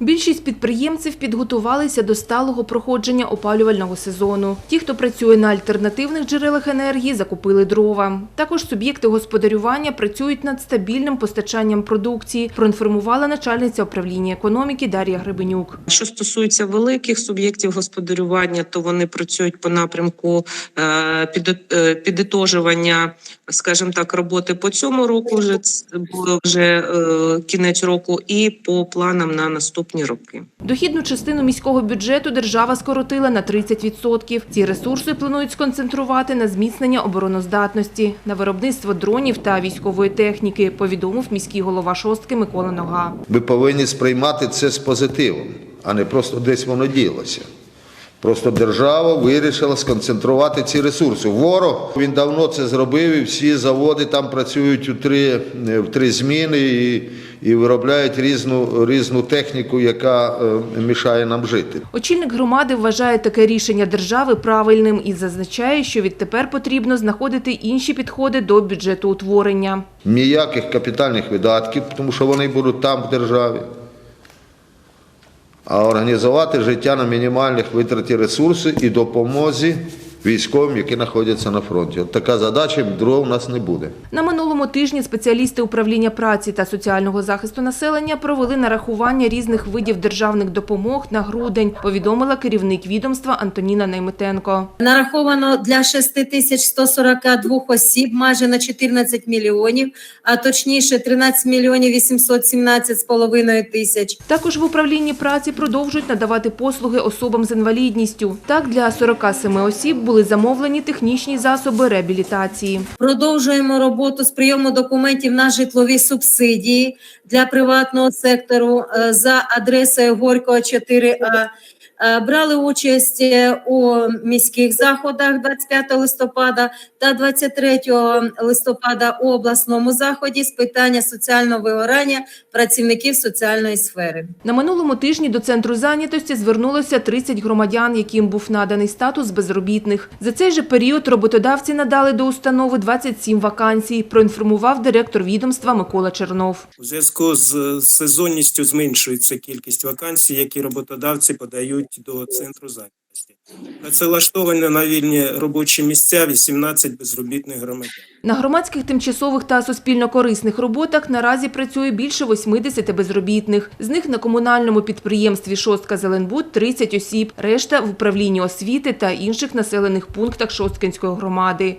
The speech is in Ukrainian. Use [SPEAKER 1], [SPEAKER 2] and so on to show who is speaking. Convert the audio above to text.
[SPEAKER 1] Більшість підприємців підготувалися до сталого проходження опалювального сезону. Ті, хто працює на альтернативних джерелах енергії, закупили дрова. Також суб'єкти господарювання працюють над стабільним постачанням продукції, проінформувала начальниця управління економіки Дар'я Гребенюк.
[SPEAKER 2] Що стосується великих суб'єктів господарювання, то вони працюють по напрямку е, е, підітожування, скажімо так, роботи по цьому року. Вже було вже е, кінець року, і по планам на наступні роки.
[SPEAKER 1] Дохідну частину міського бюджету держава скоротила на 30%. Ці ресурси планують сконцентрувати на зміцнення обороноздатності, на виробництво дронів та військової техніки, повідомив міський голова шостки Микола Нога.
[SPEAKER 3] Ми повинні сприймати це з позитивом, а не просто десь воно ділося. Просто держава вирішила сконцентрувати ці ресурси. Ворог він давно це зробив, і всі заводи там працюють у три, в три зміни і, і виробляють різну, різну техніку, яка е, мішає нам жити.
[SPEAKER 1] Очільник громади вважає таке рішення держави правильним і зазначає, що відтепер потрібно знаходити інші підходи до бюджетоутворення.
[SPEAKER 3] Ніяких капітальних видатків, тому що вони будуть там в державі. А організувати життя на мінімальних витраті ресурси і допомозі військовим, які знаходяться на фронті. От така задача другого в нас не буде.
[SPEAKER 1] На минулому тижні спеціалісти управління праці та соціального захисту населення провели нарахування різних видів державних допомог на грудень, повідомила керівник відомства Антоніна Найметенко.
[SPEAKER 4] Нараховано для 6142 осіб майже на 14 мільйонів, а точніше 13 мільйонів 817 з половиною тисяч.
[SPEAKER 1] Також в управлінні праці продовжують надавати послуги особам з інвалідністю. Так, для 47 осіб були замовлені технічні засоби реабілітації.
[SPEAKER 4] Продовжуємо роботу з прийому документів на житлові субсидії для приватного сектору е, за адресою Горького 4А. Е, Брали участь е, у міських заходах 25 листопада та 23 листопада у обласному заході з питання соціального вигорання працівників соціальної сфери.
[SPEAKER 1] На минулому тижні до центру зайнятості звернулося 30 громадян, яким був наданий статус безробітних. За цей же період роботодавці надали до установи 27 вакансій, проінформував директор відомства Микола Чернов.
[SPEAKER 5] У зв'язку з сезонністю зменшується кількість вакансій, які роботодавці подають до центру зайнятості. Працевлаштовані на вільні робочі місця 18 безробітних громадян.
[SPEAKER 1] На громадських тимчасових та суспільно-корисних роботах наразі працює більше 80 безробітних. З них на комунальному підприємстві «Шостка Зеленбуд» 30 осіб, решта в управлінні освіти та інших населених пунктах Шосткинської громади.